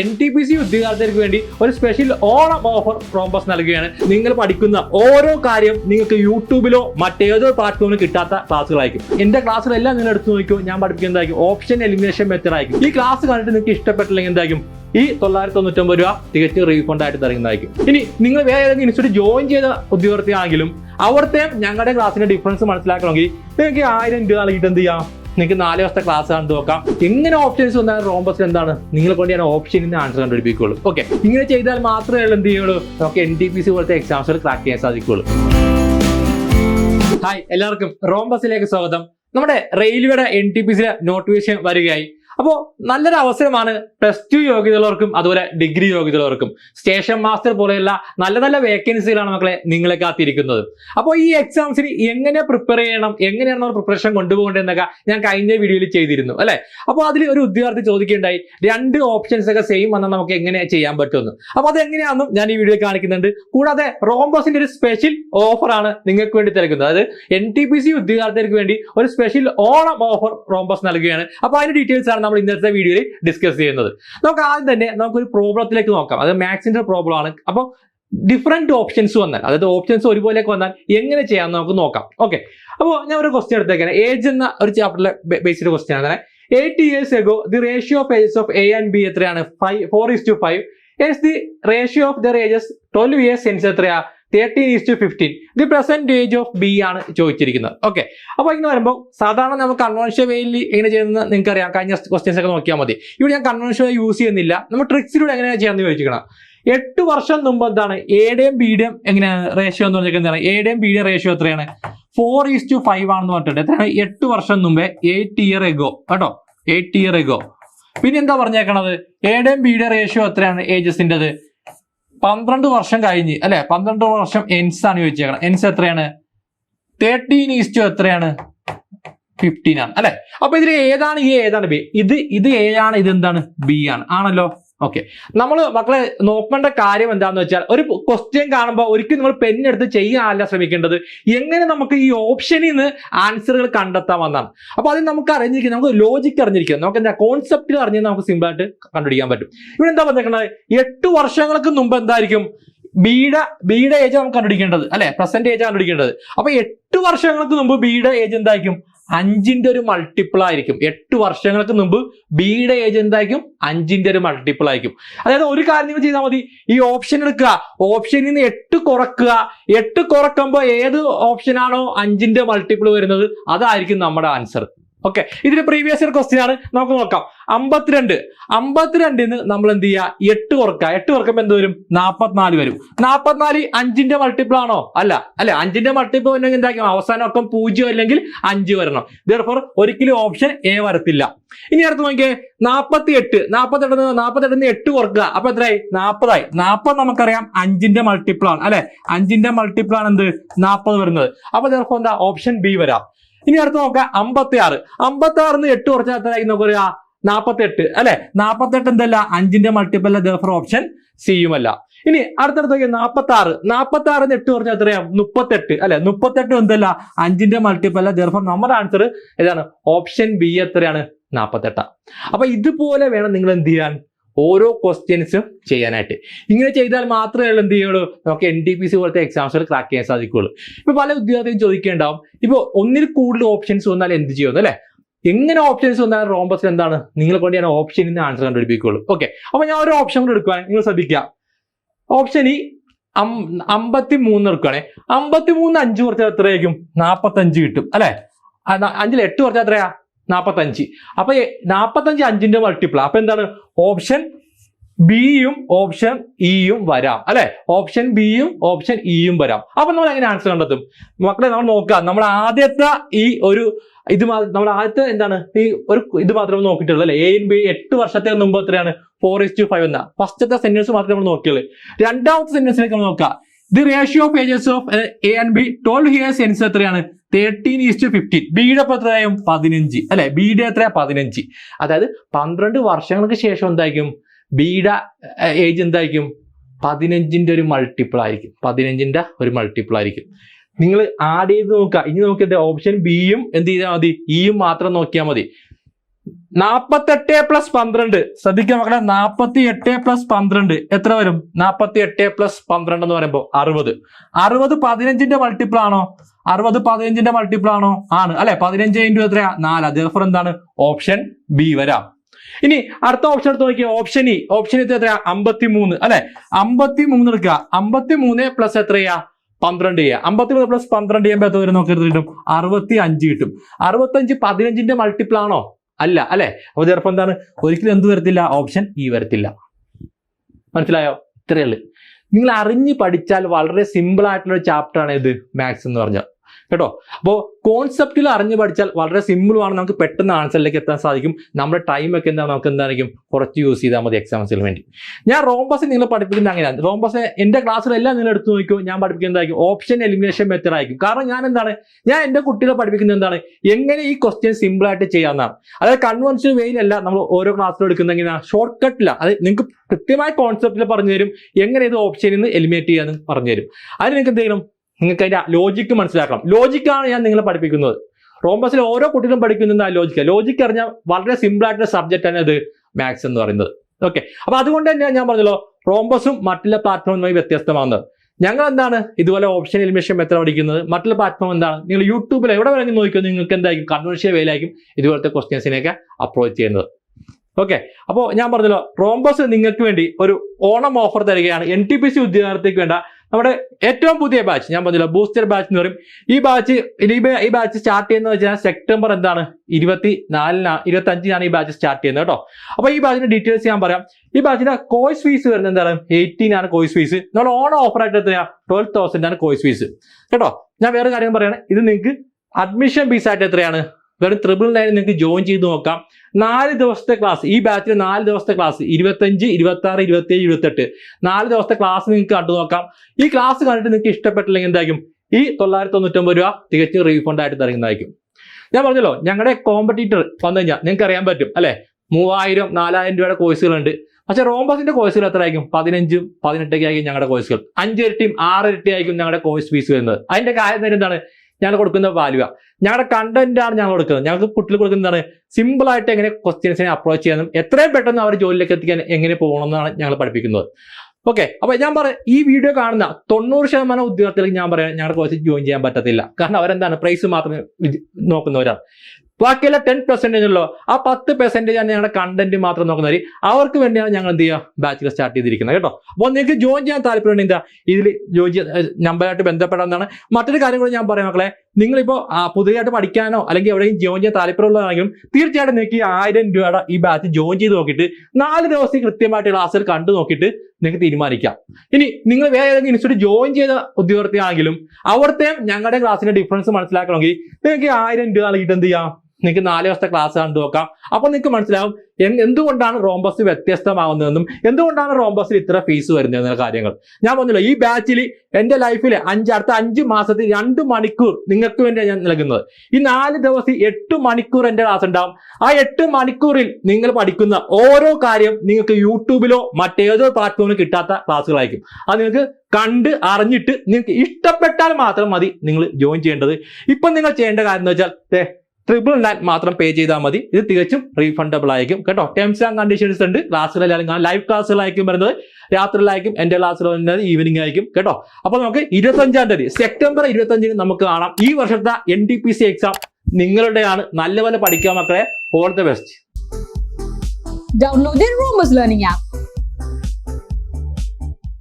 N T P C ഉദ്യോഗാർത്ഥികൾക്ക് വേണ്ടി ഒരു സ്പെഷ്യൽ ഓണം ഓഫർ പ്രോംബസ് നൽകുകയാണ്. നിങ്ങൾ പഠിക്കുന്ന ഓരോ കാര്യം നിങ്ങൾക്ക് യൂട്യൂബിലോ മറ്റേതോ പ്ലാറ്റ്ഫോമിലും കിട്ടാത്ത ക്ലാസ്സുകളായിരിക്കും എന്റെ ക്ലാസ്സുകളെല്ലാം നിങ്ങൾ എടുത്തു നോക്കിയോ ഞാൻ പഠിപ്പിക്കുന്നതായിരിക്കും ഓപ്ഷൻ എലിമിനേഷൻ മെത്തേഡ് ആയിരിക്കും. ഈ ക്ലാസ് കണ്ടിട്ട് നിങ്ങൾക്ക് ഇഷ്ടപ്പെട്ടില്ലെങ്കിൽ എന്തായിരിക്കും? ഈ തൊള്ളായിരത്തി തൊണ്ണൂറ്റൊമ്പത് രൂപ തികച്ചും റീഫണ്ട് ആയിട്ട് തരുന്നതായിരിക്കും. ഇനി നിങ്ങൾ വേറെ ഏതെങ്കിലും ഇൻസ്റ്റിറ്റ്യൂട്ട് ജോയിൻ ചെയ്ത ഉദ്യോഗാർത്ഥിയാണെങ്കിലും അവിടുത്തെ ഞങ്ങളുടെ ക്ലാസ്സിന്റെ ഡിഫറൻസ് മനസ്സിലാക്കണമെങ്കിൽ നിങ്ങൾക്ക് ആയിരം രൂപ നൽകിയിട്ട് എന്ത് ചെയ്യാം? നിങ്ങൾക്ക് നാല് വർഷത്തെ ക്ലാസ് കണ്ടു നോക്കാം. എങ്ങനെ ഓപ്ഷൻസ് വന്നാൽ റോംബസ് എന്താണ്? നിങ്ങളെ കൊണ്ട് ഞാൻ ഓപ്ഷനിൽ ആൻസർ കണ്ടുപിടിപ്പിക്കുള്ളൂ. ഓക്കെ ഇങ്ങനെ ചെയ്താൽ മാത്രമേ എന്ത് ചെയ്യുള്ളൂ? നമുക്ക് എൻ ടി പി സി പോലത്തെ എക്സാംസുകൾ ക്രാക്ക് ചെയ്യാൻ സാധിക്കുള്ളൂ. ഹായ് എല്ലാവർക്കും റോംബസിലേക്ക് സ്വാഗതം. നമ്മുടെ റെയിൽവേയുടെ എൻ ടി പി സിയിലെ നോട്ടിഫിക്കേഷൻ വരികയായി. അപ്പോൾ നല്ലൊരു അവസരമാണ് പ്ലസ് ടു യോഗ്യതയുള്ളവർക്കും അതുപോലെ ഡിഗ്രി യോഗ്യതയുള്ളവർക്കും. സ്റ്റേഷൻ മാസ്റ്റർ പോലെയുള്ള നല്ല നല്ല വേക്കൻസികളാണ് മക്കളെ നിങ്ങളെ കാത്തിരിക്കുന്നത്. അപ്പോൾ ഈ എക്സാംസിന് എങ്ങനെ പ്രിപ്പയർ ചെയ്യണം എങ്ങനെയാണ് നമ്മൾ പ്രിപ്പറേഷൻ കൊണ്ടുപോകേണ്ടതെന്നൊക്കെ ഞാൻ കഴിഞ്ഞ വീഡിയോയിൽ ചെയ്തിരുന്നു അല്ലേ? അപ്പോൾ അതിൽ ഒരു ഉദ്യോഗാർത്ഥി ചോദിക്കുകയുണ്ടായി രണ്ട് ഓപ്ഷൻസ് ഒക്കെ സെയിം വന്നാൽ നമുക്ക് എങ്ങനെ ചെയ്യാൻ പറ്റുമെന്ന്? അപ്പോൾ അത് എങ്ങനെയാണെന്നും ഞാൻ ഈ വീഡിയോ കാണിക്കുന്നുണ്ട്. കൂടാതെ റോംബോസിന്റെ ഒരു സ്പെഷ്യൽ ഓഫറാണ് നിങ്ങൾക്ക് വേണ്ടി തിരക്കുന്നത് അതായത് എൻ ടി പി സി ഉദ്യോഗാർത്ഥികൾക്ക് വേണ്ടി ഒരു സ്പെഷ്യൽ ഓണം ഓഫർ റോംബോസ് നൽകുകയാണ്. അപ്പോൾ അതിന്റെ ഡീറ്റെയിൽസ് ആണ് നമ്മൾ ഇന്നത്തെ വീഡിയോയിൽ ഡിസ്കസ് ചെയ്യുന്നത്. നമുക്ക് ആദ്യം തന്നെ നമുക്കൊരു പ്രോബ്ലത്തിലേക്ക് നോക്കാം. അത് മാത്സിന്റെ പ്രോബ്ലം ആണ്. അപ്പോൾ ഡിഫറെന്റ് ഓപ്ഷൻസ് വന്നാൽ അതായത് ഓപ്ഷൻസ് ഒരുപോലെയൊക്കെ വന്നാൽ എങ്ങനെ ചെയ്യാമെന്ന് നമുക്ക് നോക്കാം. ഓക്കെ അപ്പോൾ ഞാൻ ഒരു ക്വസ്റ്റ്യൻ എടുത്തേക്കാണ്. ഏജ് എന്ന ഒരു ചാപ്റ്ററിലെ ബേസ്ഡ് ക്വസ്റ്റ്യൻ ആണ്. Eight years ago the ratio of ages of A and B എത്രയാണ്? Five four is to five as the ratio of their ages twelve years hence എത്രയാ? Thirteen is to fifteen the present age of B ആണ് ചോദിച്ചിരിക്കുന്നത്. Okay അപ്പോൾ ഇങ്ങനെ വരുമ്പോൾ സാധാരണ നമുക്ക് convention വേയിൽ എങ്ങനെ ചെയ്യുന്നത് നിങ്ങൾക്ക് അറിയാം കഴിഞ്ഞ ക്വസ്റ്റ്യൻസ് ഒക്കെ നോക്കിയാൽ മതി. ഇവിടെ ഞാൻ കൺവെൻഷൻ യൂസ് ചെയ്യുന്നില്ല. നമ്മൾ ട്രിക്സിലൂടെ എങ്ങനെയാണ് ചെയ്യാമെന്ന് ചോദിച്ചിരിക്കണം. എട്ട് വർഷം മുമ്പ് എന്താണ്? എയുടെയും ബിയുടെയും എങ്ങനെയാണ് റേഷ്യോ എന്ന് പറഞ്ഞാൽ എന്താണ്? എയുടെയും ബിയുടെയും റേഷ്യോ എത്രയാണ്? ഫോർ ഈസ് ടു ഫൈവ് ആണെന്ന് പറഞ്ഞിട്ടുണ്ട്. എത്രയാണ്? എട്ട് വർഷം മുമ്പേ എയ്റ്റ് ഇയർ എഗോ കേട്ടോ? എയ്റ്റ് ഇയർ എഗോ പിന്നെ എന്താ പറഞ്ഞേക്കണത്? എയുടെയും ബിയുടെ റേഷ്യോ എത്രയാണ്? ഏജസിന്റെത് പന്ത്രണ്ട് വർഷം കഴിഞ്ഞ് അല്ലെ? പന്ത്രണ്ട് വർഷം എൻസ് ആണ് ചോദിച്ചേക്കണം. എൻസ് എത്രയാണ്? തേർട്ടീൻ ഈസ്റ്റു എത്രയാണ്? ഫിഫ്റ്റീൻ ആണ് അല്ലെ? അപ്പൊ ഇതിൽ ഏതാണ് എ ഏതാണ് ബി ഇത് ഇത് എ ആണ് ഇത് എന്താണ് ബി ആണ്. ആണല്ലോ? ഓക്കെ നമ്മൾ മക്കളെ നോക്കേണ്ട കാര്യം എന്താന്ന് വെച്ചാൽ ഒരു ക്വസ്റ്റ്യൻ കാണുമ്പോൾ ഒരിക്കലും നമ്മൾ പെണ്ണെടുത്ത് ചെയ്യാനല്ല ശ്രമിക്കേണ്ടത്. എങ്ങനെ നമുക്ക് ഈ ഓപ്ഷനിൽ നിന്ന് ആൻസറുകൾ കണ്ടെത്താമെന്നാണ് അപ്പൊ അതിന് നമുക്ക് അറിഞ്ഞിരിക്കുന്നത് നമുക്ക് ലോജിക്ക് അറിഞ്ഞിരിക്കുന്നത് നമുക്ക് എന്താ കോൺസെപ്റ്റ് അറിഞ്ഞാൽ നമുക്ക് സിമ്പിൾ ആയിട്ട് കണ്ടുപിടിക്കാൻ പറ്റും. ഇവിടെ എന്താ പറഞ്ഞിരിക്കുന്നത് എട്ട് വർഷങ്ങൾക്ക് മുമ്പ് എന്തായിരിക്കും? ബിയുടെ ബിയുടെ ഏജ് നമുക്ക് കണ്ടുപിടിക്കേണ്ടത് അല്ലെ? പ്രസന്റ് ഏജ് കണ്ടുപിടിക്കേണ്ടത്. അപ്പൊ എട്ട് വർഷങ്ങൾക്ക് മുമ്പ് ബിയുടെ ഏജ് എന്തായിരിക്കും? അഞ്ചിന്റെ ഒരു മൾട്ടിപ്പിൾ ആയിരിക്കും. എട്ട് വർഷങ്ങൾക്ക് മുമ്പ് ബിയുടെ ഏജ് എന്തായിരിക്കും? അഞ്ചിന്റെ ഒരു മൾട്ടിപ്പിൾ ആയിരിക്കും. അതായത് ഒരു കാര്യം നിങ്ങൾ ചെയ്താൽ മതി. ഈ ഓപ്ഷൻ എടുക്കുക. ഓപ്ഷനിൽ നിന്ന് എട്ട് കുറക്കുക. എട്ട് കുറക്കുമ്പോൾ ഏത് ഓപ്ഷനാണോ അഞ്ചിന്റെ മൾട്ടിപ്പിൾ വരുന്നത്? അതായിരിക്കും നമ്മുടെ ആൻസർ ഓക്കെ ഇതിന് പ്രീവിയസ് ഇയർ ക്വസ്റ്റ്യൻ ആണ്. നമുക്ക് നോക്കാം. അമ്പത്തിരണ്ട്. നിന്ന് നമ്മൾ എന്ത് ചെയ്യുക എട്ട് കുറക്കുക എട്ട് കുറക്കുമ്പോൾ എന്ത് വരും? നാൽപ്പത്തിനാല് വരും. നാൽപ്പത്തിനാല് അഞ്ചിന്റെ മൾട്ടിപ്പിൾ ആണോ? അല്ല. അല്ല അഞ്ചിന്റെ മൾട്ടിപ്പിൾ വരണമെങ്കിൽ എന്താക്കും അവസാനം ഒക്കെ പൂജ്യം അല്ലെങ്കിൽ അഞ്ച് വരണം. ദർഫോർ ഒരിക്കലും ഓപ്ഷൻ എ വരത്തില്ല. ഇനി അടുത്ത് നോക്കിയേ. നാൽപ്പത്തി എട്ട് നാൽപ്പത്തെട്ട് നാൽപ്പത്തെട്ടിൽ നിന്ന് എട്ട് കുറക്കുക അപ്പൊ എത്രയായി? നാൽപ്പതായി നാൽപ്പത് നമുക്കറിയാം അഞ്ചിന്റെ മൾട്ടിപ്പിൾ ആണ്. അല്ലെ? അഞ്ചിന്റെ മൾട്ടിപ്പിൾ ആണ് എന്ത്? നാൽപ്പത് വരുന്നത്. അപ്പൊ ദർഫോർ എന്താ? ഓപ്ഷൻ ബി വരാം. ഇനി അടുത്ത് നോക്കാം അമ്പത്തി ആറ് അമ്പത്തി ആറിന് എട്ട് കുറച്ചാൽ എത്രയായി നോക്കുക നാൽപ്പത്തി എട്ട് അല്ലെ? നാപ്പത്തെട്ട് എന്തല്ല? അഞ്ചിന്റെ മൾട്ടിപ്പിൾ അല്ല? ദർഫോർ ഓപ്ഷൻ സിയുമല്ല ഇനി അടുത്തടുത്ത് നോക്കിയാൽ നാപ്പത്തി ആറ് നാൽപ്പത്തി ആറിന് എട്ട് കുറച്ചാൽ എത്രയാം? മുപ്പത്തെട്ട് അല്ലെ? മുപ്പത്തെട്ട് എന്തല്ല? അഞ്ചിന്റെ മൾട്ടിപ്പിൾ അല്ല? ദർഫോർ നമ്മുടെ ആൻസർ ഏതാണ്? ഓപ്ഷൻ ബി എത്രയാണ്? നാപ്പത്തെട്ടാ. അപ്പൊ ഇതുപോലെ വേണം നിങ്ങൾ എന്ത് ചെയ്യാൻ? ഓരോ ക്വസ്റ്റ്യൻസും ചെയ്യാനായിട്ട്. ഇങ്ങനെ ചെയ്താൽ മാത്രമേ ഉള്ളൂ എന്ത് ചെയ്യുള്ളൂ? നമുക്ക് എൻ ഡി പി സി പോലത്തെ എക്സാംസുകൾ ക്രാക്ക് ചെയ്യാൻ സാധിക്കുകയുള്ളൂ. ഇപ്പൊ പല ഉദ്യോഗാർത്ഥികളും ചോദിക്കേണ്ടാവും ഇപ്പൊ ഒന്നിൽ കൂടുതൽ ഓപ്ഷൻസ് വന്നാൽ എന്ത് ചെയ്യുമെന്ന് അല്ലെ? എങ്ങനെ ഓപ്ഷൻസ് വന്നാൽ റോംബസിൽ എന്താണ്? നിങ്ങളെ കൊണ്ട് ഞാൻ ഓപ്ഷനിൽ നിന്ന് ആൻസർ കണ്ടുപിടിപ്പിക്കുള്ളൂ ഓക്കെ അപ്പൊ ഞാൻ ഒരു ഓപ്ഷൻ കൂടെ എടുക്കുവാൻ നിങ്ങൾ ശ്രദ്ധിക്കുക. ഓപ്ഷൻ ഈ അമ്പത്തി മൂന്ന് എടുക്കുകയാണെ അമ്പത്തി മൂന്ന് അഞ്ച് കുറച്ചാൽ എത്രയായിരിക്കും? നാപ്പത്തഞ്ച് കിട്ടും. അല്ലെ? അഞ്ചിൽ എട്ട് കുറച്ചാൽ എത്രയാ? നാപ്പത്തഞ്ച്. അപ്പൊ നാൽപ്പത്തഞ്ച് അഞ്ചിന്റെ മൾട്ടിപ്പിൾ അപ്പൊ എന്താണ്? ഓപ്ഷൻ ബിയും ഓപ്ഷൻ ഇയും വരാം. അല്ലെ? ഓപ്ഷൻ ബിയും ഓപ്ഷൻ ഇയും വരാം. അപ്പൊ നമ്മൾ എങ്ങനെ ആൻസർ കണ്ടെത്തും? മക്കളെ നമ്മൾ നോക്കുക. നമ്മൾ ആദ്യത്തെ ഈ ഒരു ഇത് നമ്മൾ ആദ്യത്തെ എന്താണ്? ഈ ഒരു ഇത് മാത്രമേ നോക്കിയിട്ടുള്ളൂ അല്ലെ? എ ബി എട്ട് വർഷത്തെ മുമ്പ് എത്രയാണ്? ഫോർ ഇസ് ടു ഫൈവ് എന്ന. ഫസ്റ്റത്തെ സെന്റൻസ് മാത്രമേ നമ്മൾ നോക്കിയുള്ളൂ. രണ്ടാമത്തെ സെന്റൻസിലേക്ക് നമ്മൾ നോക്കുക. The ratio of ages of A and B twelve years hence എത്രയാണ്? തേർട്ടീൻ ഈസ്റ്റ് ഫിഫ്റ്റീൻ ബിയുടെ ഇപ്പൊ എത്രയായും? പതിനഞ്ച്. അല്ലെ? ബിയുടെ എത്രയാ? പതിനഞ്ച്. അതായത് പന്ത്രണ്ട് വർഷങ്ങൾക്ക് ശേഷം എന്തായിരിക്കും? ബിയുടെ ഏജ് എന്തായിരിക്കും? പതിനഞ്ചിന്റെ ഒരു മൾട്ടിപ്പിൾ ആയിരിക്കും. പതിനഞ്ചിന്റെ ഒരു മൾട്ടിപ്പിൾ ആയിരിക്കും. നിങ്ങൾ ആഡ് ചെയ്ത് നോക്കുക. ഇനി നോക്കിയിട്ട് ഓപ്ഷൻ ബിയും എന്ത് ചെയ്താൽ മതി? ഇയും മാത്രം നോക്കിയാൽ മതി. നാപ്പത്തെട്ട് പ്ലസ് പന്ത്രണ്ട്. ശ്രദ്ധിക്കുക മക്കളെ നാപ്പത്തി എട്ട് പ്ലസ് പന്ത്രണ്ട്. എത്ര വരും? നാപ്പത്തി എട്ട് പ്ലസ് പന്ത്രണ്ട് എന്ന് പറയുമ്പോൾ അറുപത്. അറുപത് പതിനഞ്ചിന്റെ മൾട്ടിപ്പിൾ ആണോ? അറുപത് പതിനഞ്ചിന്റെ മൾട്ടിപ്പിൾ ആണോ? ആണ്. അല്ലെ? പതിനഞ്ച് ഇന്റു എത്രയാ? നാല്. അതേഫർ എന്താണ്? ഓപ്ഷൻ ബി വരാം. ഇനി അടുത്ത ഓപ്ഷൻ എടുത്ത് നോക്കിയ. ഓപ്ഷൻ ഇ ഓപ്ഷൻ ഇത് എത്രയാ? അമ്പത്തി മൂന്ന് അല്ലെ? അമ്പത്തി മൂന്ന് എടുക്കുക. അമ്പത്തി മൂന്ന് പ്ലസ് എത്രയാ? പന്ത്രണ്ട് ചെയ്യുക. അമ്പത്തി മൂന്ന് പ്ലസ് പന്ത്രണ്ട് ചെയ്യുമ്പോൾ എത്ര വരും? നോക്കരുത് കിട്ടും അറുപത്തി അഞ്ച് കിട്ടും. അറുപത്തഞ്ച് പതിനഞ്ചിന്റെ മൾട്ടിപ്പിൾ ആണോ? അല്ല അല്ലെ? അപ്പൊ ചിലപ്പോൾ എന്താണ്? ഒരിക്കലും എന്ത് വരത്തില്ല? ഓപ്ഷൻ ഈ വരത്തില്ല. മനസ്സിലായോ? ഇത്രയേ നിങ്ങൾ അറിഞ്ഞ് പഠിച്ചാൽ വളരെ സിമ്പിൾ ആയിട്ടുള്ള ഒരു ചാപ്റ്റർ ആണ് ഇത് മാത്സ് എന്ന് പറഞ്ഞാൽ. കേട്ടോ? അപ്പോൾ കോൺസെപ്റ്റിൽ അറിഞ്ഞു പഠിച്ചാൽ വളരെ സിമ്പിളുമാണ് നമുക്ക് പെട്ടെന്ന് ആൻസറിലേക്ക് എത്താൻ സാധിക്കും. നമ്മുടെ ടൈം ഒക്കെ എന്താ? നമുക്ക് എന്തായിരിക്കും? കുറച്ച് യൂസ് ചെയ്താൽ മതി എക്സാംസിന് വേണ്ടി. ഞാൻ റോംബസ് നിങ്ങൾ പഠിപ്പിക്കുന്നത് അങ്ങനെയാണ്. റോംബസ് എന്റെ ക്ലാസ്സിലെല്ലാം നിങ്ങൾ എടുത്തു നോക്കിയോ ഞാൻ പഠിപ്പിക്കുന്നതായിരിക്കും ഓപ്ഷൻ എലിമിനേഷൻ മെത്തേഡ് ആയിരിക്കും. കാരണം ഞാൻ എന്താണ്? ഞാൻ എന്റെ കുട്ടികളെ പഠിപ്പിക്കുന്നത് എന്താണ്? എങ്ങനെ ഈ ക്വസ്റ്റ്യൻ സിമ്പിൾ ആയിട്ട് ചെയ്യാവുന്നതാണ്. അതായത് കൺവെൻഷണൽ വേയിലല്ല നമ്മൾ ഓരോ ക്ലാസ്സിലും എടുക്കുന്ന എങ്ങനെയാണ് ഷോർട്ട് കട്ടില്ല അത് നിങ്ങൾക്ക് കൃത്യമായ കോൺസെപ്റ്റിൽ പറഞ്ഞു തരും എങ്ങനെ ഇത് ഓപ്ഷനിൽ നിന്ന് എലിമിനേറ്റ് ചെയ്യാന്ന് പറഞ്ഞു തരും അതിന് നിങ്ങൾക്ക് എന്ത് ചെയ്യണം? നിങ്ങൾക്ക് അതിന്റെ ലോജിക്ക് മനസ്സിലാക്കണം. ലോജിക്കാണ് ഞാൻ നിങ്ങളെ പഠിപ്പിക്കുന്നത്. റോംബസിൽ ഓരോ കുട്ടികളും പഠിക്കുന്നത് ലോജിക്ക് ലോജിക്ക് അറിഞ്ഞാൽ വളരെ സിമ്പിൾ ആയിട്ടുള്ള സബ്ജക്റ്റ് ആണ് അത് മാത്സ് എന്ന് പറയുന്നത്. ഓക്കെ അപ്പൊ അതുകൊണ്ട് തന്നെ ഞാൻ പറഞ്ഞല്ലോ റോംബസും മറ്റുള്ള പ്ലാറ്റ്ഫോമുമായി വ്യത്യസ്തമാകുന്നത് ഞങ്ങൾ എന്താണ്? ഇതുപോലെ ഓപ്ഷൻ എലിമിനേഷൻ മെത്തഡ് പഠിക്കുന്നത്. മറ്റുള്ള പ്ലാറ്റ്ഫോം എന്താണ്? നിങ്ങൾ യൂട്യൂബിൽ എവിടെ വേണമെങ്കിൽ നോക്കിയോ നിങ്ങൾക്ക് എന്തായിരിക്കും? കൺവെൻഷൻ വേലായിരിക്കും ഇതുപോലത്തെ ക്വസ്റ്റ്യൻസിനെയൊക്കെ അപ്രോച്ച് ചെയ്യുന്നത്. ഓക്കെ അപ്പോൾ ഞാൻ പറഞ്ഞല്ലോ റോംബസ് നിങ്ങൾക്ക് വേണ്ടി ഒരു ഓണം ഓഫർ തരികയാണ്. എൻ ടി പി സി ഉദ്യോഗാർത്ഥിക്ക് വേണ്ട നമ്മുടെ ഏറ്റവും പുതിയ ബാച്ച് ഞാൻ പറഞ്ഞില്ല ബൂസ്റ്റർ ബാച്ച് എന്ന് പറയും. ഈ ബാച്ച് ഇനി ഈ ബാച്ച് സ്റ്റാർട്ട് ചെയ്യുന്നത് വെച്ചാൽ സെപ്റ്റംബർ എന്താണ്? ഇരുപത്തി നാലിനാണ് ഇരുപത്തി അഞ്ചിനാണ് ഈ ബാച്ച് സ്റ്റാർട്ട് ചെയ്യുന്നത് കേട്ടോ. അപ്പൊ ഈ ബാച്ചിന്റെ ഡീറ്റെയിൽസ് ഞാൻ പറയാം. ഈ ബാച്ചിന്റെ കോഴ്സ് ഫീസ് വരുന്നത് എന്താണ്? എയ്റ്റീൻ ആണ് കോഴ്സ് ഫീസ് നമ്മൾ ഓൺ ഓഫർ ആയിട്ട് എത്രയാ ട്വൽവ് തൗസൻഡ് ആണ് കോഴ്സ് ഫീസ് കേട്ടോ? ഞാൻ വേറെ കാര്യം പറയാണ് ഇത് നിങ്ങൾക്ക് അഡ്മിഷൻ ഫീസ് ആയിട്ട് എത്രയാണ്? വെറും ട്രിപ്പിൾ നയൻ നിങ്ങൾക്ക് ജോയിൻ ചെയ്ത് നോക്കാം. നാല് ദിവസത്തെ ക്ലാസ് ഈ ബാച്ചിൽ നാല് ദിവസത്തെ ക്ലാസ് ഇരുപത്തഞ്ച് ഇരുപത്തി ആറ് ഇരുപത്തി ഏഴ് ഇരുപത്തെട്ട്. നാല് ദിവസത്തെ ക്ലാസ് നിങ്ങൾക്ക് കണ്ടു നോക്കാം. ഈ ക്ലാസ് കണ്ടിട്ട് നിങ്ങൾക്ക് ഇഷ്ടപ്പെട്ടില്ലെങ്കിൽ എന്തായിരിക്കും? ഈ തൊള്ളായിരത്തി തൊണ്ണൂറ്റൊമ്പത് രൂപ തികച്ചും റീഫണ്ട് ആയിട്ട് തരുന്നതായിരിക്കും. ഞാൻ പറഞ്ഞല്ലോ ഞങ്ങളുടെ കോമ്പറ്റീറ്റർ വന്നു കഴിഞ്ഞാൽ നിങ്ങൾക്ക് അറിയാൻ പറ്റും അല്ലെ? മൂവായിരം നാലായിരം രൂപയുടെ കോഴ്സുകളുണ്ട് പക്ഷെ റോംബസിന്റെ കോഴ്സുകൾ എത്ര ആയിരിക്കും പതിനഞ്ചും പതിനെട്ടൊക്കെ ആയിരിക്കും ഞങ്ങളുടെ കോഴ്സുകൾ അഞ്ചിരട്ടിയും ആറിരട്ടി ആയിരിക്കും ഞങ്ങളുടെ കോഴ്സ് ഫീസ് വരുന്നത്. അതിന്റെ കാര്യം എന്താണ് ഞങ്ങൾ കൊടുക്കുന്ന വാല്യൂ ഞങ്ങളുടെ കണ്ടന്റ് ആണ് ഞങ്ങൾ കൊടുക്കുന്നത്. ഞങ്ങൾക്ക് കുട്ടികൾ കൊടുക്കുന്നത് എന്താണ്? സിമ്പിൾ ആയിട്ട് എങ്ങനെ ക്വസ്റ്റ്യൻസിനെ അപ്രോച്ച് ചെയ്യാനും എത്രയും പെട്ടെന്ന് അവർ ജോലിയിലേക്ക് എത്തിക്കാൻ എങ്ങനെ പോകണം എന്നാണ് ഞങ്ങൾ പഠിപ്പിക്കുന്നത്. ഓക്കെ അപ്പൊ ഞാൻ പറയാം ഈ വീഡിയോ കാണുന്ന തൊണ്ണൂറ് ശതമാനം ഉദ്യോഗസ്ഥർക്ക് ഞാൻ പറയാം ഞങ്ങളുടെ കോഴ്സിൽ ജോയിൻ ചെയ്യാൻ പറ്റത്തില്ല. കാരണം അവരെന്താണ്? പ്രൈസ് മാത്രമേ നോക്കുന്നവരാണ്. ബാക്കിയുള്ള ടെൻ പെർസെന്റേജ് ഉള്ളോ. ആ പത്ത് പെർസെന്റേജ് ആണ് ഞങ്ങളുടെ കണ്ടന്റ് മാത്രം നോക്കുന്നവർ അവർക്ക് വേണ്ടിയാണ് ഞങ്ങൾ എന്ത് ചെയ്യുക ബാച്ചിൽ സ്റ്റാർട്ട് ചെയ്തിരിക്കുന്നത് കേട്ടോ. അപ്പോൾ നിങ്ങൾക്ക് ജോയിൻ ചെയ്യാൻ താല്പര്യം എന്താ? ഇതിൽ ജോയിൻ ചെയ്യാൻ നമ്പറായിട്ട് ബന്ധപ്പെടാവുന്നതാണ്. മറ്റൊരു കാര്യം കൂടി ഞാൻ പറയാം മക്കളെ. നിങ്ങളിപ്പോൾ പുതിയതായിട്ട് പഠിക്കാനോ അല്ലെങ്കിൽ എവിടെയും ജോയിൻ ചെയ്യാൻ താല്പര്യമുള്ളതാണെങ്കിലും തീർച്ചയായിട്ടും നിങ്ങൾക്ക് ഈ ആയിരം രൂപയുടെ ഈ ബാച്ച് ജോയിൻ ചെയ്ത് നോക്കിയിട്ട് നാല് ദിവസം കൃത്യമായിട്ട് ക്ലാസ്സിൽ കണ്ടു നോക്കിയിട്ട് നിങ്ങൾക്ക് തീരുമാനിക്കാം. ഇനി നിങ്ങൾ വേറെ ഏതെങ്കിലും ഇൻസ്റ്റിറ്റ്യൂട്ട് ജോയിൻ ചെയ്ത ഉദ്യോഗാർത്ഥിയാണെങ്കിലും അവിടുത്തെ ഞങ്ങളുടെ ക്ലാസ്സിന്റെ ഡിഫറൻസ് മനസ്സിലാക്കണമെങ്കിൽ നിങ്ങൾക്ക് ആയിരം രൂപ നൽകിയിട്ട് എന്ത് ചെയ്യാം? നിങ്ങൾക്ക് നാല് ദിവസത്തെ ക്ലാസ് കണ്ടു നോക്കാം. അപ്പോൾ നിങ്ങൾക്ക് മനസ്സിലാവും എന്തുകൊണ്ടാണ് റോംബസ് വ്യത്യസ്തമാവുന്നതെന്നും എന്തുകൊണ്ടാണ് റോംബസിൽ ഇത്ര ഫീസ് വരുന്നതെന്ന കാര്യങ്ങൾ. ഞാൻ പറഞ്ഞല്ലോ ഈ ബാച്ചിൽ എന്റെ ലൈഫിൽ അഞ്ച് അടുത്ത അഞ്ച് മാസത്തിൽ രണ്ട് മണിക്കൂർ നിങ്ങൾക്ക് വേണ്ടിയാണ് ഞാൻ നൽകുന്നത്. ഈ നാല് ദിവസം എട്ട് മണിക്കൂർ എന്റെ ക്ലാസ് ഉണ്ടാവും. ആ എട്ട് മണിക്കൂറിൽ നിങ്ങൾ പഠിക്കുന്ന ഓരോ കാര്യം നിങ്ങൾക്ക് യൂട്യൂബിലോ മറ്റേതോ പ്ലാറ്റ്ഫോമിലോ കിട്ടാത്ത ക്ലാസ്സുകളായിരിക്കും. അത് നിങ്ങൾക്ക് കണ്ട് അറിഞ്ഞിട്ട് നിങ്ങൾക്ക് ഇഷ്ടപ്പെട്ടാൽ മാത്രം മതി നിങ്ങൾ ജോയിൻ ചെയ്യേണ്ടത്. ഇപ്പം നിങ്ങൾ ചെയ്യേണ്ട കാര്യം എന്ന് വെച്ചാൽ ട്രിപ്പിൾ നയൻ മാത്രം പേ ചെയ്താൽ മതി. ഇത് തികച്ചും റീഫണ്ടബിൾ ആയിരിക്കും. കേട്ടോ? ടേംസ് ആൻഡ് കണ്ടീഷൻസ് ഉണ്ട്. ക്ലാസ്സുകളിലായിരിക്കും ലൈവ് ക്ലാസ്സുകളായിരിക്കും വരുന്നത്. രാത്രിയിലായിരിക്കും എന്റെ ക്ലാസ്സുകൾ വരുന്നത്. ഈവനിങ് ആയിരിക്കും. കേട്ടോ? അപ്പോൾ നമുക്ക് ഇരുപത്തഞ്ചാം തീയതി സെപ്റ്റംബർ ഇരുപത്തഞ്ചിന് നമുക്ക് കാണാം. ഈ വർഷത്തെ N T P C exam നിങ്ങളുടെയാണ്. നല്ലപോലെ പഠിക്കാൻ മക്കളെ. All the best Download the Romus Learning app.